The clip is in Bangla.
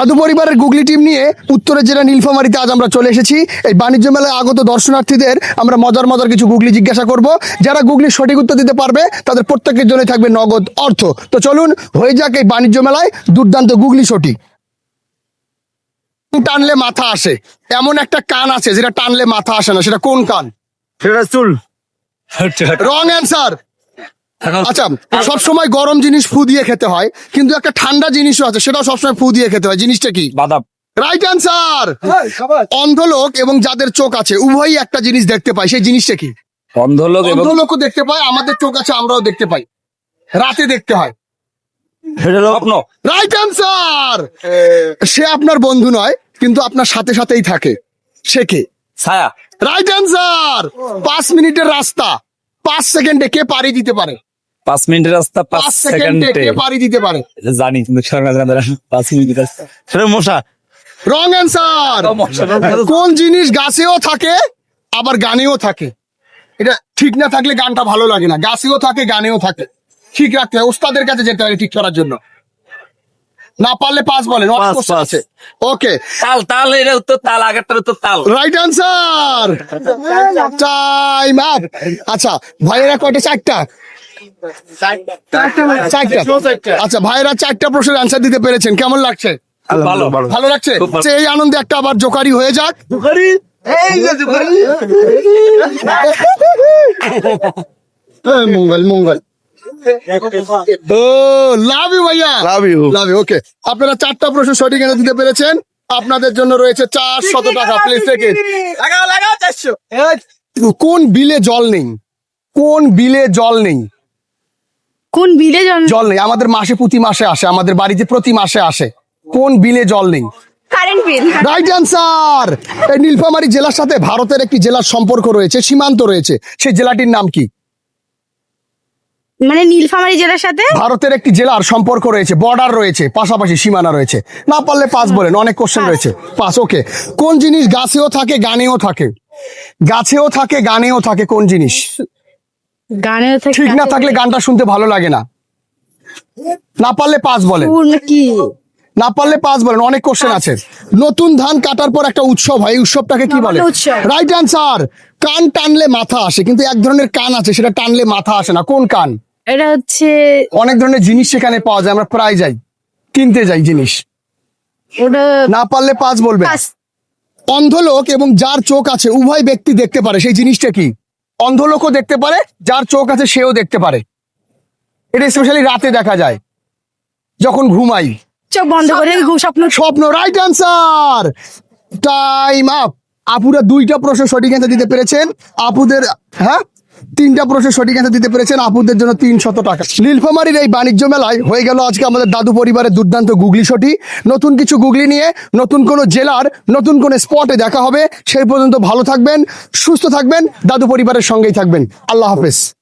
দাদু পরিবারের গুগলি টিম নিয়ে উত্তরের জেলা নীলফামারিতে আজ আমরা চলে এসেছি। এই বাণিজ্য মেলায় আগত দর্শনার্থীদের আমরা মজার মজার কিছু গুগলি জিজ্ঞাসা করব। যারা গুগলি সঠিক উত্তর দিতে পারবে তাদের প্রত্যেকের জন্য থাকবে নগদ অর্থ। তো চলুন হয়ে যাক এই বাণিজ্য মেলায় দুর্দান্ত গুগলি সঠিক। টানলে মাথা আসে? এমন একটা কান আছে যেটা টানলে মাথা আসে না সেটা কোন কান? সেটা চুল। রং অ্যান্সার আচ্ছা সব সময় গরম জিনিস ফু দিয়ে খেতে হয় কিন্তু একটা ঠান্ডা জিনিসও আছে সেটাও সবসময় ফু দিয়ে খেতে হয়। জিনিসটা কি? বাদাম। রাইট অ্যান্সার অন্ধ লোক এবং যাদের চোখ আছে উভয়ই একটা জিনিস দেখতে পায় সেই জিনিসটা কি? অন্ধ লোক অন্ধ লোকও দেখতে পায় আমাদের চোখ আছে আমরাও দেখতে পাই। রাতে দেখতে হয়। সেটা হলো স্বপ্ন। রাইট অ্যান্সার সে আপনার বন্ধু নয় কিন্তু আপনার সাথে সাথেই থাকে। সে কে? ছায়া। রাইট অ্যান্সার পাঁচ মিনিটের রাস্তা পাঁচ সেকেন্ডে কে পাড়ি দিতে পারে? পাঁচ মিনিটের রাস্তা পাঁচ সেকেন্ডে পাড়ি দিতে পারে? জানি কিন্তু। পাঁচ মিনিটের রাস্তা। সেটা মশা। রং অ্যান্সার কোন জিনিস গাছেও থাকে আবার গানেও থাকে? এটা ঠিক না থাকলে গানটা ভালো লাগে না। গাছেও থাকে গানেও থাকে। ঠিক রাখতে হয়। ওস্তাদের কাছে যেতে হয় ঠিক করার জন্য। না পারলে পাস বলেন। আছে? ওকে তাল তাল এটা উত্তর তাল আগেরটার উত্তর তাল। রাইট অ্যান্সার টাইম আপ আচ্ছা ভাইয়েরা কয়টা? চারটা? আচ্ছা ভাইয়েরা চারটা প্রশ্নের আনসার দিতে পেরেছেন। কেমন লাগছে? ভালো। ভালো। লাগছে। আচ্ছা, এই আনন্দে একটা আবার জোকারি হয়ে যাক। এই মঙ্গল মঙ্গল। ও লাভ ইউ ভাইয়া। Love you love you okay আপনারা চারটা প্রশ্ন সঠিক এনে দিতে পেরেছেন। আপনাদের জন্য রয়েছে চার শত টাকা। প্লিজ সেকেন্ড কোন বিলে জল নেই? কোন বিলে জল নেই? কোন বিলে জন জল নেই। আমাদের মাসে প্রতি মাসে আসে আমাদের বাড়িতে প্রতি মাসে আসে। কোন বিলে জল নেই? Current bill. রাইট অ্যান্সার এই নীলফামারী জেলার সাথে ভারতের একটি জেলার সম্পর্ক রয়েছে সীমান্ত রয়েছে। সেই জেলাটির নাম কি? মানে নীলফামারী জেলার সাথে? ভারতের একটি জেলার সম্পর্ক রয়েছে বর্ডার রয়েছে পাশাপাশি সীমানা রয়েছে। না পারলে পাস বলেন অনেক কোশ্চেন রয়েছে। পাস ওকে কোন জিনিস গাছেও থাকে গানেও থাকে? গাছেও থাকে গানেও থাকে কোন জিনিস? গানের ঠিক না থাকলে গানটা শুনতে ভালো লাগে না। না পারলে পাস বলেন। কোন কি? না পারলে পাস বলেন অনেক কোশ্চেন আছে। নতুন ধান কাটার পর একটা উৎসব হয় এই উৎসবটাকে কি বলে। রাইট অ্যান্সার কান টানলে মাথা আসে কিন্তু এক ধরনের কান আছে সেটা টানলে মাথা আসে না। কোন কান? এটা হচ্ছে অনেক ধরনের জিনিস সেখানে পাওয়া যায় আমরা প্রায় যাই কিনতে যাই জিনিস। ওটা না পারলে পাঁচ বলবে। অন্ধ লোক এবং যার চোখ আছে উভয় ব্যক্তি দেখতে পারে সেই জিনিসটা কি? অন্ধ লোকও দেখতে পারে যার চোখ আছে সেও দেখতে পারে। এটা স্পেশালি রাতে দেখা যায় যখন ঘুমাই। চোখ বন্ধ করে ঘুম স্বপ্ন স্বপ্ন রাইট অ্যান্সার টাইম আপ আপুরা দুইটা প্রশ্ন সঠিক অ্যান্সার দিতে পেরেছেন। আপুদের হ্যাঁ? তিনটা প্রশ্নের সঠিক অ্যান্সার দিতে পেরেছেন আপুদের জন্য তিনশত টাকা। নীলফামারির এই বাণিজ্য মেলায় হয়ে গেল আজকে আমাদের দাদু পরিবারের দুর্দান্ত গুগলি শটি নতুন কিছু গুগলি নিয়ে নতুন কোনো জেলার, নতুন কোনো স্পটে দেখা হবে। সেই পর্যন্ত ভালো থাকবেন, সুস্থ থাকবেন, দাদু পরিবারের সঙ্গেই থাকবেন। আল্লাহ হাফেজ।